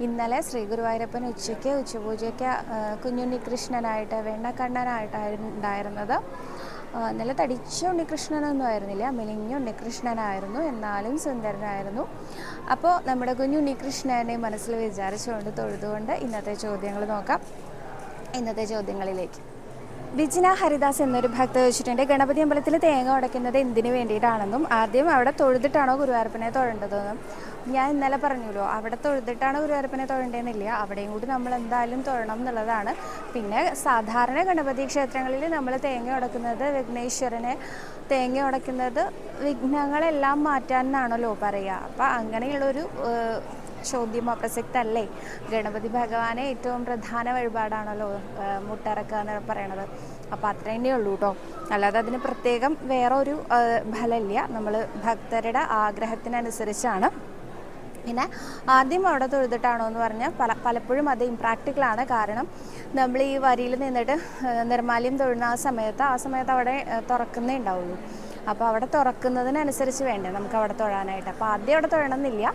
ഇന്നലെ ശ്രീ ഗുരുവായൂരപ്പൻ ഉച്ചയ്ക്ക് ഉച്ചപൂജയ്ക്ക് ആ, കുഞ്ഞുണ്ണി കൃഷ്ണനായിട്ട് വെണ്ണക്കണ്ണനായിട്ടായിരുന്നു ഉണ്ടായിരുന്നത് നല്ല തടിച്ച ഉണ്ണികൃഷ്ണനൊന്നും ആയിരുന്നില്ല. മെലിഞ്ഞ ഉണ്ണികൃഷ്ണനായിരുന്നു. എന്നാലും സുന്ദരനായിരുന്നു. അപ്പോൾ നമ്മുടെ കുഞ്ഞു ഉണ്ണികൃഷ്ണനെ മനസ്സിൽ വിചാരിച്ചുകൊണ്ട് തൊഴുതുകൊണ്ട് ഇന്നത്തെ ചോദ്യങ്ങൾ നോക്കാം. ഇന്നത്തെ ചോദ്യങ്ങളിലേക്ക്. ബിജിന ഹരിദാസ് എന്നൊരു ഭക്ത ചോദിച്ചിട്ടുണ്ട്. ഗണപതി അമ്പലത്തിൽ തേങ്ങ ഉടയ്ക്കുന്നത് എന്തിനു വേണ്ടിയിട്ടാണെന്നും ആദ്യം അവിടെ തൊഴുതിട്ടാണോ ഗുരുവായൂരപ്പനെ തൊഴേണ്ടതെന്നും. ഞാൻ ഇന്നലെ പറഞ്ഞല്ലോ അവിടെ തൊഴുതിട്ടാണ് ഗുരുവായൂരപ്പനെ തൊഴേണ്ടതെന്നില്ല അവിടെയും കൂടി നമ്മൾ എന്തായാലും തൊഴണം എന്നുള്ളതാണ്. പിന്നെ സാധാരണ ഗണപതി ക്ഷേത്രങ്ങളിൽ നമ്മൾ തേങ്ങ ഉടക്കുന്നത് വിഘ്നേശ്വരനെ തേങ്ങ ഉടക്കുന്നത് വിഘ്നങ്ങളെല്ലാം മാറ്റാൻ എന്നാണല്ലോ പറയുക. അപ്പം അങ്ങനെയുള്ളൊരു ചോദ്യം അപ്രസക്തല്ലേ? പ്രസക്തല്ലേ ഗണപതി ഭഗവാനെ ഏറ്റവും പ്രധാന വഴിപാടാണല്ലോ മുട്ടറക്കുക എന്ന് പറയണത്. അപ്പം അത്ര തന്നെ ഉള്ളൂ കേട്ടോ അല്ലാതെ അതിന് പ്രത്യേകം വേറൊരു ഫലമില്ല. നമ്മൾ ഭക്തരുടെ ആഗ്രഹത്തിനനുസരിച്ചാണ് പിന്നെ ആദ്യം അവിടെ തൊഴുതിട്ടാണോ എന്ന് പറഞ്ഞാൽ പല പലപ്പോഴും അത് ഇമ്പ്രാക്ടിക്കലാണ് കാരണം നമ്മൾ ഈ വരിയിൽ നിന്നിട്ട് നിർമാല്യം തൊഴുന്ന ആ സമയത്ത് ആ സമയത്ത് അവിടെ തുറക്കുന്നേ ഉണ്ടാവുള്ളൂ. അപ്പോൾ അവിടെ തുറക്കുന്നതിനനുസരിച്ച് വേണ്ടേ നമുക്ക് അവിടെ തൊഴാനായിട്ട്. അപ്പോൾ ആദ്യം അവിടെ തൊഴണമെന്നില്ല.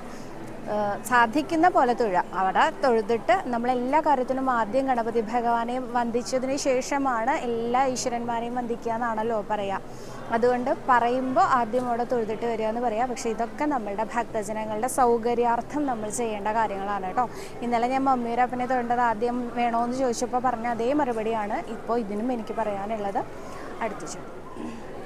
സാധിക്കുന്ന പോലെ തൊഴുക. അവിടെ തൊഴുതിട്ട് നമ്മളെല്ലാ കാര്യത്തിനും ആദ്യം ഗണപതി ഭഗവാനെ വന്ദിച്ചതിന് ശേഷമാണ് എല്ലാ ഈശ്വരന്മാരെയും വന്ദിക്കുക എന്നാണല്ലോ പറയുക. അതുകൊണ്ട് പറയുമ്പോൾ ആദ്യം അവിടെ തൊഴുതിട്ട് വരിക എന്ന് പറയാം. പക്ഷേ ഇതൊക്കെ നമ്മളുടെ ഭക്തജനങ്ങളുടെ സൗകര്യാർത്ഥം നമ്മൾ ചെയ്യേണ്ട കാര്യങ്ങളാണ് കേട്ടോ. ഇന്നലെ ഞാൻ മമ്മിയുടെ അപ്പനെ തൊഴേണ്ടത് ആദ്യം വേണോ എന്ന് ചോദിച്ചപ്പോൾ പറഞ്ഞ അതേ മറുപടിയാണ് ഇപ്പോൾ ഇതിനും എനിക്ക് പറയാനുള്ളത്. അടുത്ത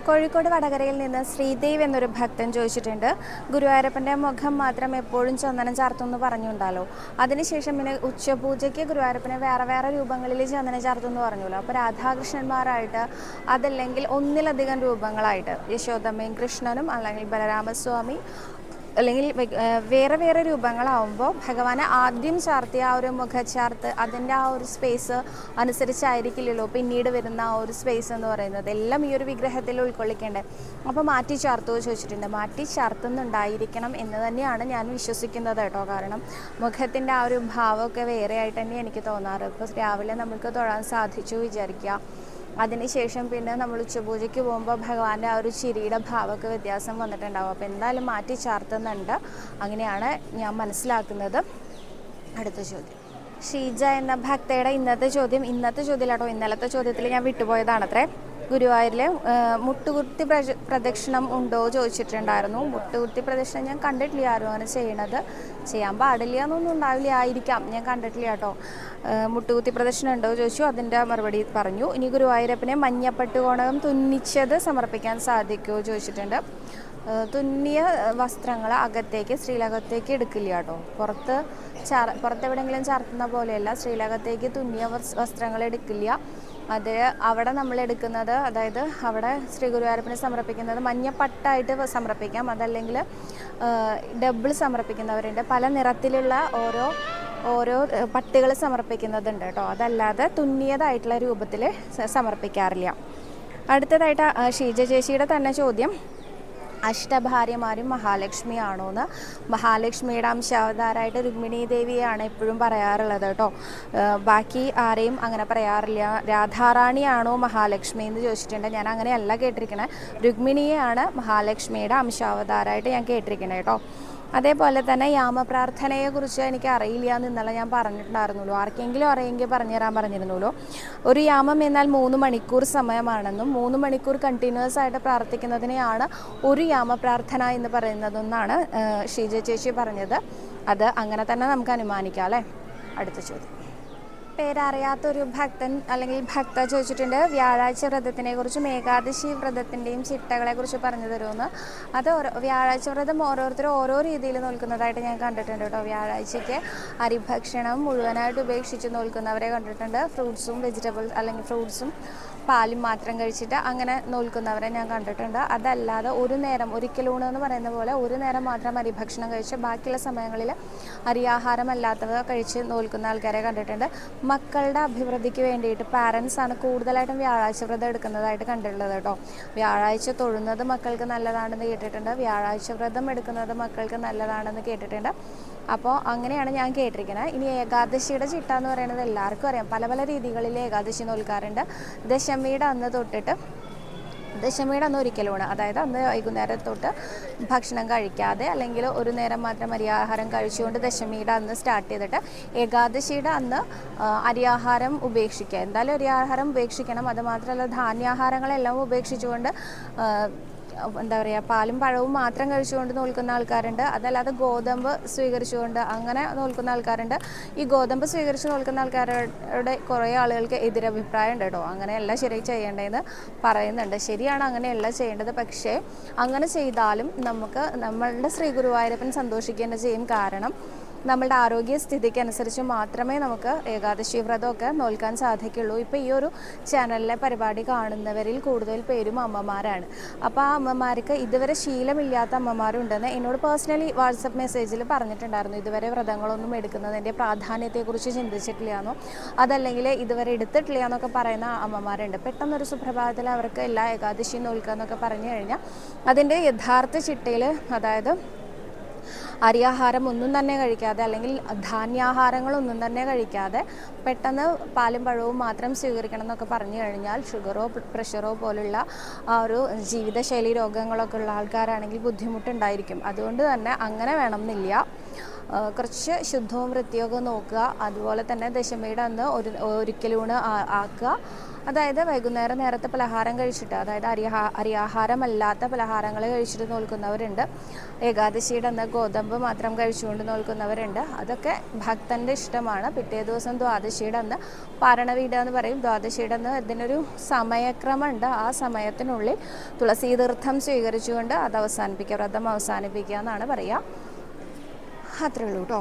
കോഴിക്കോട് വടകരയിൽ നിന്ന് ശ്രീദേവ് എന്നൊരു ഭക്തൻ ചോദിച്ചിട്ടുണ്ട് ഗുരുവായൂരപ്പന്റെ മുഖം മാത്രം എപ്പോഴും ചന്ദനം ചാർത്തുമെന്ന് പറഞ്ഞുണ്ടല്ലോ അതിനുശേഷം പിന്നെ ഉച്ചപൂജയ്ക്ക് ഗുരുവായൂരപ്പനെ വേറെ വേറെ രൂപങ്ങളിൽ ചന്ദനം ചാർത്തുമെന്ന് പറഞ്ഞല്ലോ അപ്പോൾ രാധാകൃഷ്ണന്മാരായിട്ട് അതല്ലെങ്കിൽ ഒന്നിലധികം രൂപങ്ങളായിട്ട് യശോദമ്മയും കൃഷ്ണനും അല്ലെങ്കിൽ ബലരാമസ്വാമി അല്ലെങ്കിൽ വേറെ വേറെ രൂപങ്ങളാവുമ്പോൾ ഭഗവാനെ ആദ്യം ചാർത്തിയ ആ ഒരു മുഖചാർത്ത് അതിന്റെ ആ ഒരു സ്പേസ് അനുസരിച്ചായിരിക്കില്ലല്ലോ പിന്നീട് വരുന്ന ആ ഒരു സ്പേസ് എന്ന് പറയുന്നത്. എല്ലാം ഈ ഒരു വിഗ്രഹത്തിൽ ഉൾക്കൊള്ളിക്കേണ്ടത് അപ്പോൾ മാറ്റി ചാർത്തു ചോദിച്ചിട്ടുണ്ട്. മാറ്റി ചാർത്തുന്നുണ്ടായിരിക്കണം എന്ന് തന്നെയാണ് ഞാൻ വിശ്വസിക്കുന്നത് കേട്ടോ. കാരണം മുഖത്തിന്റെ ആ ഒരു ഭാവമൊക്കെ വേറെ ആയിട്ട് തന്നെ എനിക്ക് തോന്നാറ്. ഇപ്പോൾ രാവിലെ നമുക്ക് തൊഴാൻ സാധിച്ചു വിചാരിക്കുക. അതിനുശേഷം പിന്നെ നമ്മൾ ഉച്ചപൂജയ്ക്ക് പോകുമ്പോൾ ഭഗവാന്റെ ആ ഒരു ചിരിയുടെ ഭാവമൊക്കെ വ്യത്യാസം വന്നിട്ടുണ്ടാവും. അപ്പോൾ എന്തായാലും മാറ്റി ചാർത്തുന്നുണ്ട്. അങ്ങനെയാണ് ഞാൻ മനസ്സിലാക്കുന്നത്. അടുത്ത ചോദ്യം. ഷീജ എന്ന ഭക്തയുടെ ഇന്നത്തെ ചോദ്യം ഇന്നത്തെ ചോദ്യമില്ലാട്ടോ. ഇന്നലത്തെ ചോദ്യത്തിൽ ഞാൻ വിട്ടുപോയതാണത്രേ. ഗുരുവായൂരിൽ മുട്ടുകുത്തി പ്രദക്ഷിണം ഉണ്ടോ ചോദിച്ചിട്ടുണ്ടായിരുന്നു. മുട്ടുകുത്തി പ്രദക്ഷിണം ഞാൻ കണ്ടിട്ടില്ല ആരും അങ്ങനെ ചെയ്യണത്. ചെയ്യാൻ പാടില്ല എന്നൊന്നും ഉണ്ടാവില്ല ആയിരിക്കാം. ഞാൻ കണ്ടിട്ടില്ല കേട്ടോ. മുട്ടുകുത്തി പ്രദക്ഷിണം ഉണ്ടോ ചോദിച്ചു. അതിന്റെ മറുപടി പറഞ്ഞു. ഇനി ഗുരുവായൂരപ്പനെ മഞ്ഞപ്പട്ട് കോണകം തുന്നിച്ചത് സമർപ്പിക്കാൻ സാധിക്കുമോ? ചോദിച്ചിട്ടുണ്ട്. തുന്നിയ വസ്ത്രങ്ങൾ അകത്തേക്ക് ശ്രീലകത്തേക്ക് എടുക്കില്ല കേട്ടോ. പുറത്ത് ചാർ പുറത്തെവിടെയെങ്കിലും ചാർത്തുന്ന പോലെയല്ല. ശ്രീലകത്തേക്ക് തുന്നിയ വസ്- വസ്ത്രങ്ങൾ എടുക്കില്ല. അത് അവിടെ നമ്മൾ എടുക്കുന്നത് അതായത് അവിടെ ശ്രീ ഗുരുവായൂരപ്പനെ സമർപ്പിക്കുന്നത് മഞ്ഞപ്പട്ടായിട്ട് സമർപ്പിക്കാം. അതല്ലെങ്കിൽ ഡബിൾ സമർപ്പിക്കുന്നവരുണ്ട്. പല നിറത്തിലുള്ള ഓരോ ഓരോ പട്ടുകൾ സമർപ്പിക്കുന്നതുണ്ട് കേട്ടോ. അതല്ലാതെ തുന്നിയതായിട്ടുള്ള രൂപത്തിൽ സമർപ്പിക്കാറില്ല. അടുത്തതായിട്ട് ഷീജ ചേച്ചിയുടെ തന്നെ ചോദ്യം. അഷ്ടഭാര്യമാരും മഹാലക്ഷ്മിയാണോ എന്ന് മഹാലക്ഷ്മിയുടെ അംശാവതാരായിട്ട് രുക്മിണി ദേവിയാണ് എപ്പോഴും പറയാറുള്ളത് കേട്ടോ. ബാക്കി ആരെയും അങ്ങനെ പറയാറില്ല. രാധാറാണിയാണോ മഹാലക്ഷ്മി എന്ന് ചോദിച്ചിട്ടുണ്ട്. ഞാൻ അങ്ങനെയല്ല കേട്ടിരിക്കണേ. രുക്മിണിയെയാണ് മഹാലക്ഷ്മിയുടെ അംശാവതാരായിട്ട് ഞാൻ കേട്ടിരിക്കണേ കേട്ടോ. അതേപോലെ തന്നെ യാമപ്രാർത്ഥനയെക്കുറിച്ച് എനിക്ക് അറിയില്ല എന്ന് ഞാൻ പറഞ്ഞിട്ടുണ്ടായിരുന്നുള്ളൂ. ആർക്കെങ്കിലും അറിയെങ്കിൽ പറഞ്ഞു തരാൻ പറഞ്ഞിരുന്നുള്ളൂ. ഒരു യാമം എന്നാൽ മൂന്ന് മണിക്കൂർ സമയമാണെന്നും മൂന്ന് മണിക്കൂർ കണ്ടിന്യൂസ് ആയിട്ട് പ്രാർത്ഥിക്കുന്നതിനെയാണ് ഒരു യാമപ്രാർത്ഥന എന്ന് പറയുന്നതെന്നാണ് ഷീജ ചേച്ചി പറഞ്ഞത്. അത് അങ്ങനെ തന്നെ നമുക്ക് അനുമാനിക്കാം അല്ലേ? അടുത്ത ചോദ്യം. പേരറിയാത്തൊരു ഭക്തൻ അല്ലെങ്കിൽ ഭക്ത ചോദിച്ചിട്ടുണ്ട്. വ്യാഴാഴ്ച വ്രതത്തിനെ കുറിച്ചും ഏകാദശി വ്രതത്തിന്റെയും ചിട്ടകളെ കുറിച്ച് പറഞ്ഞു തരുമെന്ന്. അത് വ്യാഴാഴ്ച വ്രതം ഓരോരുത്തരും ഓരോ രീതിയിൽ നോൽക്കുന്നതായിട്ട് ഞാൻ കണ്ടിട്ടുണ്ട് കേട്ടോ. വ്യാഴാഴ്ചയ്ക്ക് അരിഭക്ഷണം മുഴുവനായിട്ട് ഉപേക്ഷിച്ച് നോൽക്കുന്നവരെ കണ്ടിട്ടുണ്ട്. ഫ്രൂട്ട്സും വെജിറ്റബിൾസ് അല്ലെങ്കിൽ ഫ്രൂട്ട്സും പാലും മാത്രം കഴിച്ചിട്ട് അങ്ങനെ നോൽക്കുന്നവരെ ഞാൻ കണ്ടിട്ടുണ്ട്. അതല്ലാതെ ഒരു നേരം ഒരിക്കലൂണ് എന്ന് പറയുന്ന പോലെ ഒരു നേരം മാത്രം അരിഭക്ഷണം കഴിച്ച് ബാക്കിയുള്ള സമയങ്ങളിൽ അരിയാഹാരമല്ലാത്തവ കഴിച്ച് നോൽക്കുന്ന ആൾക്കാരെ കണ്ടിട്ടുണ്ട്. മക്കളുടെ അഭിവൃദ്ധിക്ക് വേണ്ടിയിട്ട് പാരൻസ് ആണ് കൂടുതലായിട്ടും വ്യാഴാഴ്ച വ്രതം എടുക്കുന്നതായിട്ട് കണ്ടിട്ടുള്ളത് കേട്ടോ. വ്യാഴാഴ്ച തൊഴുന്നത് മക്കൾക്ക് നല്ലതാണെന്ന് കേട്ടിട്ടുണ്ട്. വ്യാഴാഴ്ച വ്രതം എടുക്കുന്നത് മക്കൾക്ക് നല്ലതാണെന്ന് കേട്ടിട്ടുണ്ട്. അപ്പോൾ അങ്ങനെയാണ് ഞാൻ കേട്ടിരിക്കുന്നത് ഇനി ഏകാദശിയുടെ ചിട്ട എന്ന് പറയുന്നത് എല്ലാവർക്കും അറിയാം. പല പല രീതികളിൽ ഏകാദശി നോൽക്കാറുണ്ട്. ദശമിയുടെ അന്ന് തൊട്ടിട്ട് ദശമിയുടെ അന്ന് ഒരിക്കലുമാണ്. അതായത് അന്ന് വൈകുന്നേരം തൊട്ട് ഭക്ഷണം കഴിക്കാതെ അല്ലെങ്കിൽ ഒരു നേരം മാത്രം അരിയാഹാരം കഴിച്ചുകൊണ്ട് ദശമിയുടെ അന്ന് സ്റ്റാർട്ട് ചെയ്തിട്ട് ഏകാദശിയുടെ അന്ന് അരിയാഹാരം ഉപേക്ഷിക്കുക. എന്തായാലും അരിയാഹാരം ഉപേക്ഷിക്കണം. അത് മാത്രമല്ല ധാന്യാഹാരങ്ങളെല്ലാം ഉപേക്ഷിച്ചുകൊണ്ട് എന്താ പറയുക പാലും പഴവും മാത്രം കഴിച്ചുകൊണ്ട് നോൽക്കുന്ന ആൾക്കാരുണ്ട്. അതല്ലാതെ ഗോതമ്പ് സ്വീകരിച്ചുകൊണ്ട് അങ്ങനെ നോൽക്കുന്ന ആൾക്കാരുണ്ട്. ഈ ഗോതമ്പ് സ്വീകരിച്ച് നോൽക്കുന്ന ആൾക്കാരുടെ കുറേ ആളുകൾക്ക് എതിരഭിപ്രായം ഉണ്ട് കേട്ടോ. അങ്ങനെയല്ല ശരി ചെയ്യേണ്ടതെന്ന് പറയുന്നുണ്ട്. ശരിയാണ് അങ്ങനെയല്ല ചെയ്യേണ്ടത്. പക്ഷേ അങ്ങനെ ചെയ്താലും നമുക്ക് നമ്മളുടെ ശ്രീ ഗുരുവായൂരപ്പൻ സന്തോഷിക്കുക തന്നെ ചെയ്യും കാരണം നമ്മളുടെ ആരോഗ്യസ്ഥിതിക്ക് അനുസരിച്ച് മാത്രമേ നമുക്ക് ഏകാദശി വ്രതമൊക്കെ നോൽക്കാൻ സാധിക്കുള്ളൂ. ഇപ്പോൾ ഈ ഒരു ചാനലിലെ പരിപാടി കാണുന്നവരിൽ കൂടുതൽ പേരും അമ്മമാരാണ്. അപ്പോൾ ആ അമ്മമാർക്ക് ഇതുവരെ ശീലമില്ലാത്ത അമ്മമാരുണ്ടെന്ന് എന്നോട് പേഴ്സണലി വാട്സപ്പ് മെസ്സേജിൽ പറഞ്ഞിട്ടുണ്ടായിരുന്നു. ഇതുവരെ വ്രതങ്ങളൊന്നും എടുക്കുന്നതിന്റെ പ്രാധാന്യത്തെക്കുറിച്ച് ചിന്തിച്ചിട്ടില്ലയെന്നോ അതല്ലെങ്കിൽ ഇതുവരെ എടുത്തിട്ടില്ല എന്നൊക്കെ പറയുന്ന അമ്മമാരുണ്ട്. പെട്ടെന്നൊരു സുപ്രഭാതത്തിൽ അവർക്ക് എല്ലാ ഏകാദശിയും നോൽക്കുക എന്നൊക്കെ പറഞ്ഞു കഴിഞ്ഞാൽ അതിന്റെ യഥാർത്ഥ ചിട്ടയിൽ അതായത് അരിയാഹാരം ഒന്നും തന്നെ കഴിക്കാതെ അല്ലെങ്കിൽ ധാന്യാഹാരങ്ങളൊന്നും തന്നെ കഴിക്കാതെ പെട്ടെന്ന് പാലും പഴവും മാത്രം സ്വീകരിക്കണം എന്നൊക്കെ പറഞ്ഞു കഴിഞ്ഞാൽ ഷുഗറോ പ്രഷറോ പോലുള്ള ഒരു ജീവിതശൈലി രോഗങ്ങളൊക്കെ ഉള്ള ആൾക്കാരാണെങ്കിൽ ബുദ്ധിമുട്ടുണ്ടായിരിക്കും. അതുകൊണ്ട് തന്നെ അങ്ങനെ വേണമെന്നില്ല. കുറച്ച് ശുദ്ധവും വൃത്തിയൊക്കെ നോക്കുക. അതുപോലെ തന്നെ ദശമിയുടെ അന്ന് ഒരു ഒരിക്കലൂണ് ആക്കുക. അതായത് വൈകുന്നേരം നേരത്തെ പലഹാരം കഴിച്ചിട്ട് അതായത് അരിയാ അരിയാഹാരമല്ലാത്ത പലഹാരങ്ങൾ കഴിച്ചിട്ട് നോൽക്കുന്നവരുണ്ട്. ഏകാദശിയുടെ അന്ന് ഗോതമ്പ് മാത്രം കഴിച്ചുകൊണ്ട് നോൽക്കുന്നവരുണ്ട്. അതൊക്കെ ഭക്തന്റെ ഇഷ്ടമാണ്. പിറ്റേ ദിവസം ദ്വാദശിയുടെ അന്ന് പാരണവീടെന്ന് പറയും. ദ്വാദശിയുടെ അന്ന് ഇതിനൊരു സമയക്രമമുണ്ട്. ആ സമയത്തിനുള്ളിൽ തുളസി തീർത്ഥം സ്വീകരിച്ചുകൊണ്ട് അത് അവസാനിപ്പിക്കുക വ്രതം അവസാനിപ്പിക്കുക എന്നാണ് പറയുക അത്രേ ഉള്ളൂ കേട്ടോ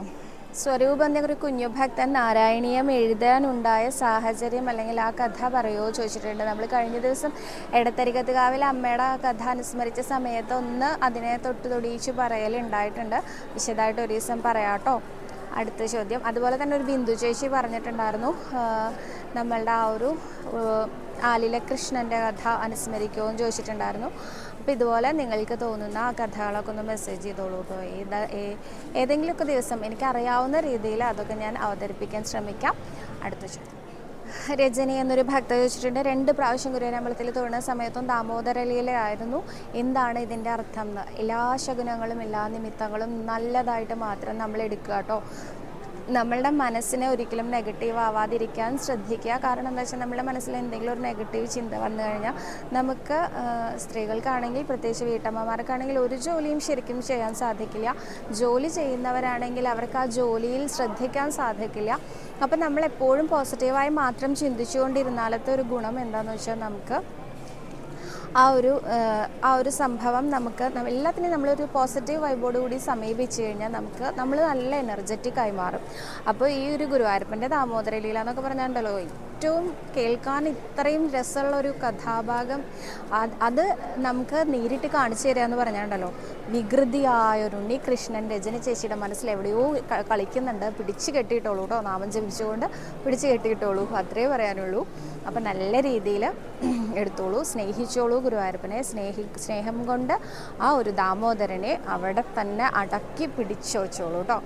സ്വരൂപ് എന്ന ഒരു കുഞ്ഞു ഭക്തൻ നാരായണീയം എഴുതാനുണ്ടായ സാഹചര്യം അല്ലെങ്കിൽ ആ കഥ പറയുമോ ചോദിച്ചിട്ടുണ്ട്. നമ്മൾ കഴിഞ്ഞ ദിവസം എടത്തരികത്തുകാവിൽ അമ്മയുടെ ആ കഥ അനുസ്മരിച്ച സമയത്ത് ഒന്ന് അതിനെ തൊട്ട് തൊടിയിച്ച് പറയലുണ്ടായിട്ടുണ്ട് വിശദമായിട്ട് ഒരു ദിവസം പറയാട്ടോ അടുത്ത ചോദ്യം. അതുപോലെ തന്നെ ഒരു ബിന്ദു ചേച്ചി പറഞ്ഞിട്ടുണ്ടായിരുന്നു നമ്മളുടെ ആ ഒരു ആലില കൃഷ്ണന്റെ കഥ അനുസ്മരിക്കുമോ എന്ന് ചോദിച്ചിട്ടുണ്ടായിരുന്നു. അപ്പോൾ ഇതുപോലെ നിങ്ങൾക്ക് തോന്നുന്ന കഥകളൊക്കെ ഒന്ന് മെസ്സേജ് ചെയ്തോളൂ കേട്ടോ ഏത് ഏതെങ്കിലുമൊക്കെ ദിവസം എനിക്കറിയാവുന്ന രീതിയിൽ അതൊക്കെ ഞാൻ അവതരിപ്പിക്കാൻ ശ്രമിക്കാം. അടുത്ത ചോദ്യം. രജനി എന്നൊരു ഭക്ത ചോദിച്ചിട്ടുണ്ട് രണ്ട് പ്രാവശ്യം ഗുരുവരമ്പലത്തിൽ തൊഴുന്ന സമയത്തും ദാമോദരലീലയായിരുന്നു എന്താണ് ഇതിന്റെ അർത്ഥം? എന്ന് എല്ലാ ശകുനങ്ങളും എല്ലാ നിമിത്തങ്ങളും നല്ലതായിട്ട് മാത്രം നമ്മൾ എടുക്കുക കേട്ടോ നമ്മളുടെ മനസ്സിനെ ഒരിക്കലും നെഗറ്റീവ് ആവാതിരിക്കാൻ ശ്രദ്ധിക്കുക. കാരണം എന്താ വെച്ചാൽ നമ്മുടെ മനസ്സിൽ എന്തെങ്കിലും ഒരു നെഗറ്റീവ് ചിന്ത വന്നു കഴിഞ്ഞാൽ നമുക്ക് സ്ത്രീകൾക്കാണെങ്കിൽ പ്രത്യേകിച്ച് വീട്ടമ്മമാർക്കാണെങ്കിൽ ഒരു ജോലിയും ശരിക്കും ചെയ്യാൻ സാധിക്കില്ല. ജോലി ചെയ്യുന്നവരാണെങ്കിൽ അവർക്ക് ആ ജോലിയിൽ ശ്രദ്ധിക്കാൻ സാധിക്കില്ല. അപ്പം നമ്മൾ എപ്പോഴും പോസിറ്റീവായി മാത്രം ചിന്തിച്ചുകൊണ്ടിരുന്നാലത്തെ ഒരു ഗുണം എന്താണെന്ന് വെച്ചാൽ നമുക്ക് ആ ഒരു ആ ഒരു സംഭവം നമുക്ക് എല്ലാത്തിനും നമ്മളൊരു പോസിറ്റീവ് വൈബോട് കൂടി സമീപിച്ച് കഴിഞ്ഞാൽ നമുക്ക് നമ്മൾ നല്ല എനർജറ്റിക് ആയി മാറും. അപ്പോൾ ഈ ഒരു ഗുരുവായൂരപ്പന്റെ ദാമോദര ലീല എന്നൊക്കെ പറഞ്ഞാണ്ടല്ലോ ഏറ്റവും കേൾക്കാൻ ഇത്രയും രസമുള്ള ഒരു കഥാഭാഗം. അത് നമുക്ക് നേരിട്ട് കാണിച്ചു തരിക എന്ന് പറഞ്ഞാണ്ടല്ലോ. വികൃതിയായ ഒരു ഉണ്ണി കൃഷ്ണൻ രജനി ചേച്ചിയുടെ മനസ്സിൽ എവിടെയോ കളിക്കുന്നുണ്ട്. പിടിച്ച് കെട്ടിയിട്ടുള്ളൂ കേട്ടോ നാമം ജപിച്ചുകൊണ്ട് പിടിച്ച് കെട്ടിയിട്ടുള്ളൂ. അത്രേ പറയാനുള്ളൂ. അപ്പം നല്ല രീതിയിൽ എടുത്തോളൂ. സ്നേഹിച്ചോളൂ ഗുരുവായൂരപ്പനെ. സ്നേഹി സ്നേഹം കൊണ്ട് ആ ഒരു ദാമോദരനെ അവിടെ തന്നെ അടക്കി പിടിച്ചു വെച്ചോളൂ കേട്ടോ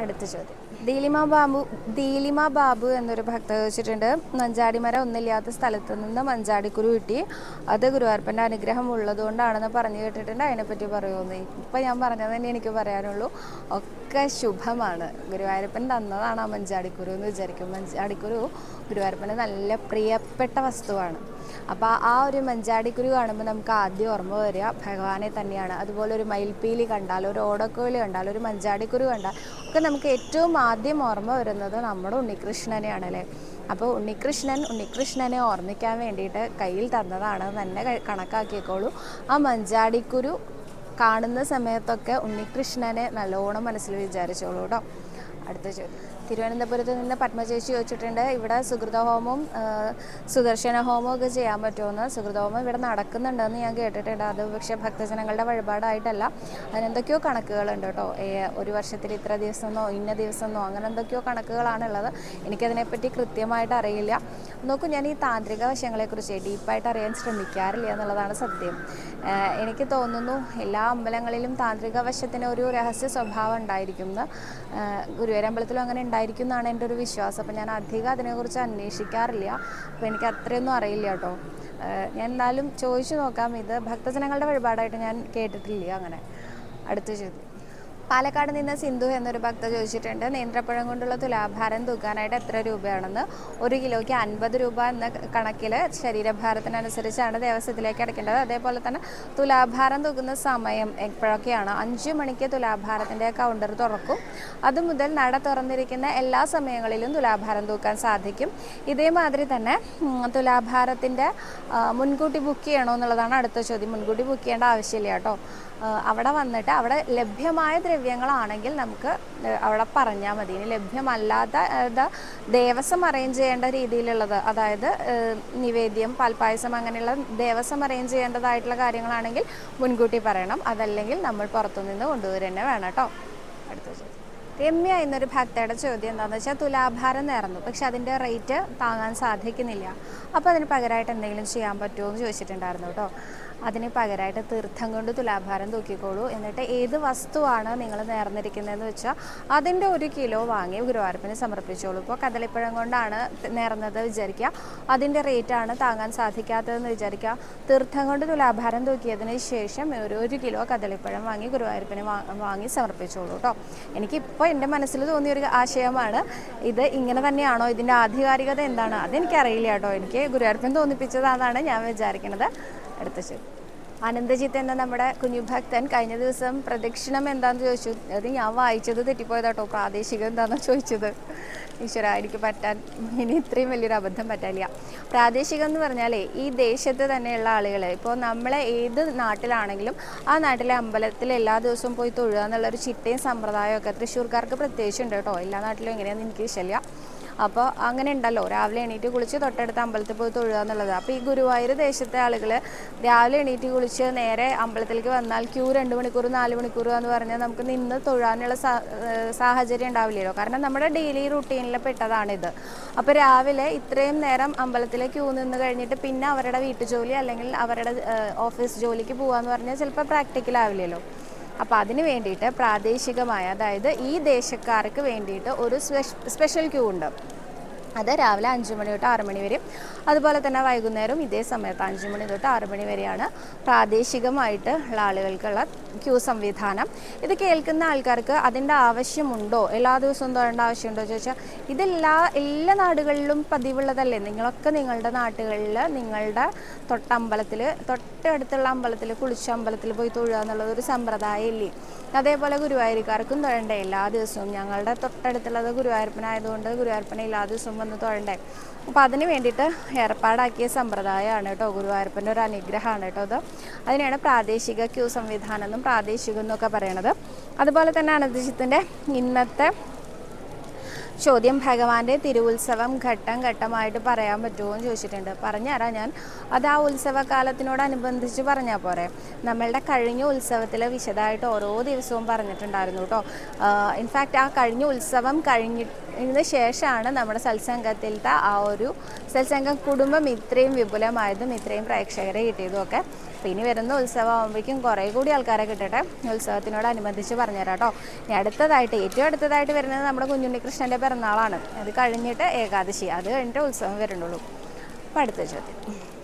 അടുത്ത ചോദ്യം. ദീലിമ ബാബു ദീലിമ ബാബു എന്നൊരു ഭക്ത ചോദിച്ചിട്ടുണ്ട്. മഞ്ചാടിമരം ഒന്നില്ലാത്ത സ്ഥലത്ത് നിന്ന് മഞ്ചാടിക്കുരു കിട്ടി. അത് ഗുരുവായൂരപ്പന്റെ അനുഗ്രഹം ഉള്ളതുകൊണ്ടാണെന്ന് പറഞ്ഞു കേട്ടിട്ടുണ്ട്. അതിനെപ്പറ്റി പറയുമെന്ന് ഇപ്പം ഞാൻ പറഞ്ഞത് തന്നെ എനിക്ക് പറയാനുള്ളൂ. ഒക്കെ ശുഭമാണ്. ഗുരുവായൂരപ്പൻ തന്നതാണ് ആ മഞ്ചാടിക്കുരു എന്ന് വിചാരിക്കും. മഞ്ചാടിക്കുരു ഗുരുവായൂരപ്പന്റെ നല്ല പ്രിയപ്പെട്ട വസ്തുവാണ്. അപ്പോൾ ആ ഒരു മഞ്ചാടിക്കുരു കാണുമ്പോൾ നമുക്ക് ആദ്യം ഓർമ്മ വരിക ഭഗവാനെ തന്നെയാണ്. അതുപോലെ ഒരു മയിൽപ്പീലി കണ്ടാൽ ഒരു ഓടക്കോലി കണ്ടാൽ ഒരു മഞ്ചാടിക്കുരു കണ്ടാൽ ഒക്കെ നമുക്ക് ഏറ്റവും ആദ്യം ഓർമ്മ വരുന്നത് നമ്മുടെ ഉണ്ണികൃഷ്ണനെയാണ് അല്ലേ? അപ്പോൾ ഉണ്ണികൃഷ്ണൻ ഉണ്ണികൃഷ്ണനെ ഓർമ്മിക്കാൻ വേണ്ടിയിട്ട് കയ്യിൽ തന്നതാണ് തന്നെ കണക്കാക്കിയേക്കോളൂ. ആ മഞ്ചാടിക്കുരു കാണുന്ന സമയത്തൊക്കെ ഉണ്ണികൃഷ്ണനെ നല്ലോണം മനസ്സിൽ വിചാരിച്ചോളൂ കേട്ടോ. അടുത്ത ചോദ്യം തിരുവനന്തപുരത്ത് നിന്ന് പത്മചേച്ചി ചോദിച്ചിട്ടുണ്ട്. ഇവിടെ സുഹൃത ഹോമവും സുദർശന ഹോമവും ഒക്കെ ചെയ്യാൻ പറ്റുമെന്ന്? സുഹൃത ഹോമം ഇവിടെ നടക്കുന്നുണ്ടെന്ന് ഞാൻ കേട്ടിട്ടുണ്ട്. അത് പക്ഷേ ഭക്തജനങ്ങളുടെ വഴിപാടായിട്ടല്ല. അതിനെന്തൊക്കെയോ കണക്കുകളുണ്ട് കേട്ടോ. ഒരു വർഷത്തിൽ ഇത്ര ദിവസമെന്നോ ഇന്ന ദിവസമെന്നോ അങ്ങനെ എന്തൊക്കെയോ കണക്കുകളാണുള്ളത്. എനിക്കതിനെപ്പറ്റി കൃത്യമായിട്ട് അറിയില്ല. നോക്കൂ ഞാൻ ഈ താന്ത്രിക വശങ്ങളെക്കുറിച്ച് ഡീപ്പായിട്ട് അറിയാൻ ശ്രമിക്കാറില്ല എന്നുള്ളതാണ് സത്യം. എനിക്ക് തോന്നുന്നു എല്ലാ അമ്പലങ്ങളിലും താന്ത്രിക വശത്തിന് ഒരു രഹസ്യ സ്വഭാവം ഉണ്ടായിരിക്കും ഗുരുവായൂരമ്പലത്തിലും അങ്ങനെ ഉണ്ടായിരിക്കും എന്നാണ് എന്റെ ഒരു വിശ്വാസം. അപ്പം ഞാൻ അധികം അതിനെക്കുറിച്ച് അന്വേഷിക്കാറില്ല. അപ്പോൾ എനിക്ക് അത്രയൊന്നും അറിയില്ല കേട്ടോ. ഞാൻ എന്തായാലും ചോദിച്ചു നോക്കാം. ഇത് ഭക്തജനങ്ങളുടെ വഴിപാടായിട്ട് ഞാൻ കേട്ടിട്ടില്ല അങ്ങനെ. അടുത്ത ചോദ്യം. പാലക്കാട് നിന്ന് സിന്ധു എന്നൊരു ഭക്ത ചോദിച്ചിട്ടുണ്ട് നേന്ത്രപ്പഴം കൊണ്ടുള്ള തുലാഭാരം തൂക്കാനായിട്ട് എത്ര രൂപയാണെന്ന്? ഒരു കിലോയ്ക്ക് അൻപത് രൂപ എന്ന കണക്കിൽ ശരീരഭാരത്തിനനുസരിച്ചാണ് ദേവസ്വത്തിലേക്ക് അടയ്ക്കേണ്ടത്. അതേപോലെ തന്നെ തുലാഭാരം തൂക്കുന്ന സമയം എപ്പോഴൊക്കെയാണ്? അഞ്ച് മണിക്ക് തുലാഭാരത്തിന്റെ കൗണ്ടർ തുറക്കും. അതുമുതൽ നട തുറന്നിരിക്കുന്ന എല്ലാ സമയങ്ങളിലും തുലാഭാരം തൂക്കാൻ സാധിക്കും. ഇതേമാതിരി തന്നെ തുലാഭാരത്തിന്റെ മുൻകൂട്ടി ബുക്ക് ചെയ്യണോ എന്നുള്ളതാണ് അടുത്ത ചോദ്യം. മുൻകൂട്ടി ബുക്ക് ചെയ്യേണ്ട ആവശ്യമില്ല കേട്ടോ. അവിടെ വന്നിട്ട് അവിടെ ലഭ്യമായ ദ്രവ്യങ്ങളാണെങ്കിൽ നമുക്ക് അവിടെ പറഞ്ഞാൽ മതി. ഇനി ലഭ്യമല്ലാത്ത ദേവസ്വം അറേഞ്ച് ചെയ്യേണ്ട രീതിയിലുള്ളത് അതായത് നിവേദ്യം പാൽപ്പായസം അങ്ങനെയുള്ള ദേവസ്വം അറേഞ്ച് ചെയ്യേണ്ടതായിട്ടുള്ള കാര്യങ്ങളാണെങ്കിൽ മുൻകൂട്ടി പറയണം. അതല്ലെങ്കിൽ നമ്മൾ പുറത്തുനിന്ന് കൊണ്ടുവരുന്നേ വേണം കേട്ടോ. അടുത്ത രമ്യ എന്നൊരു ഭക്തയുടെ ചോദ്യം എന്താണെന്ന് വെച്ചാൽ തുലാഭാരം നേർന്നു. പക്ഷെ അതിന്റെ റേറ്റ് താങ്ങാൻ സാധിക്കുന്നില്ല. അപ്പോൾ അതിന് പകരമായിട്ട് എന്തെങ്കിലും ചെയ്യാൻ പറ്റുമോ എന്ന് ചോദിച്ചിട്ടുണ്ടായിരുന്നു കേട്ടോ. അതിന് പകരമായിട്ട് തീർത്ഥം കൊണ്ട് തുലാഭാരം തൂക്കിക്കോളൂ. എന്നിട്ട് ഏത് വസ്തുവാണ് നിങ്ങൾ നേർന്നിരിക്കുന്നതെന്ന് വെച്ചാൽ അതിന്റെ ഒരു കിലോ വാങ്ങി ഗുരുവായൂരപ്പന് സമർപ്പിച്ചോളൂ. ഇപ്പോൾ കദളിപ്പഴം കൊണ്ടാണ് നേർന്നത് വിചാരിക്കുക. അതിന്റെ റേറ്റാണ് താങ്ങാൻ സാധിക്കാത്തതെന്ന് വിചാരിക്കുക. തീർത്ഥം കൊണ്ട് തുലാഭാരം തൂക്കിയതിന് ശേഷം ഒരു ഒരു കിലോ കദളിപ്പഴം വാങ്ങി ഗുരുവായൂരപ്പന് വാങ്ങി സമർപ്പിച്ചോളൂ കേട്ടോ എനിക്കിപ്പോൾ എന്റെ മനസ്സിൽ തോന്നിയൊരു ആശയമാണ്. ഇത് ഇങ്ങനെ തന്നെയാണോ? ഇതിന്റെ ആധികാരികത എന്താണ്? അതെനിക്കറിയില്ല കേട്ടോ എനിക്ക് ഗുരുവായൂരപ്പൻ തോന്നിപ്പിച്ചതാണെന്നാണ് ഞാൻ വിചാരിക്കുന്നത് അടുത്ത ചോദ്യം. അനന്തജിത്ത് എന്ന നമ്മുടെ കുഞ്ഞു ഭക്തൻ കഴിഞ്ഞ ദിവസം പ്രദക്ഷിണം എന്താണെന്ന് ചോദിച്ചു. അത് ഞാൻ വായിച്ചത് തെറ്റിപ്പോയതാട്ടോ. പ്രാദേശികം എന്താണെന്ന് ചോദിച്ചത്. ഈശ്വര എനിക്ക് പറ്റാൻ ഇനി ഇത്രയും വലിയൊരു അബദ്ധം പറ്റാനില്ല. പ്രാദേശികം എന്ന് പറഞ്ഞാലേ ഈ ദേശത്ത് തന്നെയുള്ള ആളുകൾ ഇപ്പോൾ നമ്മളെ ഏത് നാട്ടിലാണെങ്കിലും ആ നാട്ടിലെ അമ്പലത്തിൽ എല്ലാ ദിവസവും പോയി തൊഴുക എന്നുള്ളൊരു ചിട്ടയും സമ്പ്രദായമൊക്കെ തൃശ്ശൂർക്കാർക്ക് പ്രത്യേകിച്ച് ഉണ്ട് കേട്ടോ. എല്ലാ നാട്ടിലും എങ്ങനെയാണെന്ന് എനിക്ക് വിഷയമില്ല അപ്പോൾ അങ്ങനെ ഉണ്ടല്ലോ. രാവിലെ എണീറ്റ് കുളിച്ച് തൊട്ടടുത്ത അമ്പലത്തിൽ പോയി തൊഴുക എന്നുള്ളത്. അപ്പോൾ ഈ ഗുരുവായൂർ ദേശത്തെ ആളുകൾ രാവിലെ എണീറ്റ് കുളിച്ച് നേരെ അമ്പലത്തിലേക്ക് വന്നാൽ ക്യൂ രണ്ട് മണിക്കൂർ നാല് മണിക്കൂർ എന്ന് പറഞ്ഞാൽ നമുക്ക് നിന്ന് തൊഴാനുള്ള സാഹചര്യം ഉണ്ടാവില്ലല്ലോ. കാരണം നമ്മുടെ ഡെയിലി റുട്ടീനിൽ പെട്ടതാണിത്. അപ്പോൾ രാവിലെ ഇത്രയും നേരം അമ്പലത്തിലെ ക്യൂ നിന്ന് കഴിഞ്ഞിട്ട് പിന്നെ അവരുടെ വീട്ടുജോലി അല്ലെങ്കിൽ അവരുടെ ഓഫീസ് ജോലിക്ക് പോകാമെന്ന് പറഞ്ഞാൽ ചിലപ്പോൾ പ്രാക്ടിക്കൽ ആവില്ലല്ലോ അപ്പോൾ അതിന് വേണ്ടിയിട്ട് പ്രാദേശികമായ അതായത് ഈ ദേശക്കാർക്ക് വേണ്ടിയിട്ട് ഒരു സ്പെഷ്യൽ ക്യൂ ഉണ്ട്. അത് രാവിലെ അഞ്ച് മണി തൊട്ട് ആറ് മണി വരെയും അതുപോലെ തന്നെ വൈകുന്നേരം ഇതേ സമയത്ത് അഞ്ച് മണി തൊട്ട് ആറ് മണി വരെയാണ് പ്രാദേശികമായിട്ട് ഉള്ള ആളുകൾക്കുള്ള ക്യൂ സംവിധാനം. ഇത് കേൾക്കുന്ന ആൾക്കാർക്ക് അതിന്റെ ആവശ്യമുണ്ടോ? എല്ലാ ദിവസവും തോരേണ്ട ആവശ്യമുണ്ടോ? ചോദിച്ചാൽ ഇതെല്ലാ എല്ലാ നാടുകളിലും പതിവുള്ളതല്ലേ? നിങ്ങളൊക്കെ നിങ്ങളുടെ നാട്ടുകളിൽ നിങ്ങളുടെ തൊട്ടമ്പലത്തിൽ തൊട്ടടുത്തുള്ള അമ്പലത്തിൽ കുളിച്ച അമ്പലത്തിൽ പോയി തൊഴുക എന്നുള്ളത് ഒരു സമ്പ്രദായം അതേപോലെ ഗുരുവായൂരിക്കാർക്കും തൊഴണ്ടേ? എല്ലാ ദിവസവും. ഞങ്ങളുടെ തൊട്ടടുത്തുള്ളത് ഗുരുവായൂരപ്പനായതുകൊണ്ട് ഗുരുവായൂരപ്പനെ എല്ലാ ദിവസവും വന്ന് തൊഴണ്ടേ? അപ്പോൾ അതിന് വേണ്ടിയിട്ട് ഏർപ്പാടാക്കിയ സമ്പ്രദായമാണ് കേട്ടോ ഗുരുവായൂരപ്പന്റെ ഒരു അനുഗ്രഹമാണ് കേട്ടോ അത്. അതിനെയാണ് പ്രാദേശിക ക്യൂ സംവിധാനം എന്നും പ്രാദേശികം എന്നൊക്കെ പറയണത്. അതുപോലെ തന്നെ അനന്തജിത്തിന്റെ ഇന്നത്തെ ചോദ്യം ഭഗവാന്റെ തിരുവുത്സവം ഘട്ടം ഘട്ടമായിട്ട് പറയാൻ പറ്റുമോ എന്ന് ചോദിച്ചിട്ടുണ്ട്. പറഞ്ഞുതരാം ഞാൻ. അത് ആ ഉത്സവകാലത്തിനോടനുബന്ധിച്ച് പറഞ്ഞാൽ പോരെ. നമ്മളുടെ കഴിഞ്ഞ ഉത്സവത്തിൽ വിശദമായിട്ട് ഓരോ ദിവസവും പറഞ്ഞിട്ടുണ്ടായിരുന്നു കേട്ടോ. ഇൻഫാക്റ്റ് ആ കഴിഞ്ഞ ഉത്സവം കഴിഞ്ഞതിന് ശേഷമാണ് നമ്മുടെ സത്സംഗത്തിലത്തെ ആ ഒരു സത്സംഗം കുടുംബം ഇത്രയും വിപുലമായതും ഇത്രയും പ്രേക്ഷകരെ കിട്ടിയതും ഒക്കെ ഇനി വരുന്ന ഉത്സവം ആകുമ്പോഴേക്കും കുറേ കൂടി ആൾക്കാരെ കിട്ടട്ടെ. ഉത്സവത്തിനോടനുബന്ധിച്ച് പറഞ്ഞുതരാം കേട്ടോ ഇനി അടുത്തതായിട്ട് ഏറ്റവും അടുത്തതായിട്ട് വരുന്നത് നമ്മുടെ കുഞ്ഞുണ്ണികൃഷ്ണന്റെ പിറന്നാളാണ്. അത് കഴിഞ്ഞിട്ട് ഏകാദശി. അത് കഴിഞ്ഞിട്ട് ഉത്സവം വരുന്നുള്ളൂ. അപ്പോൾ അടുത്ത ചോദ്യം.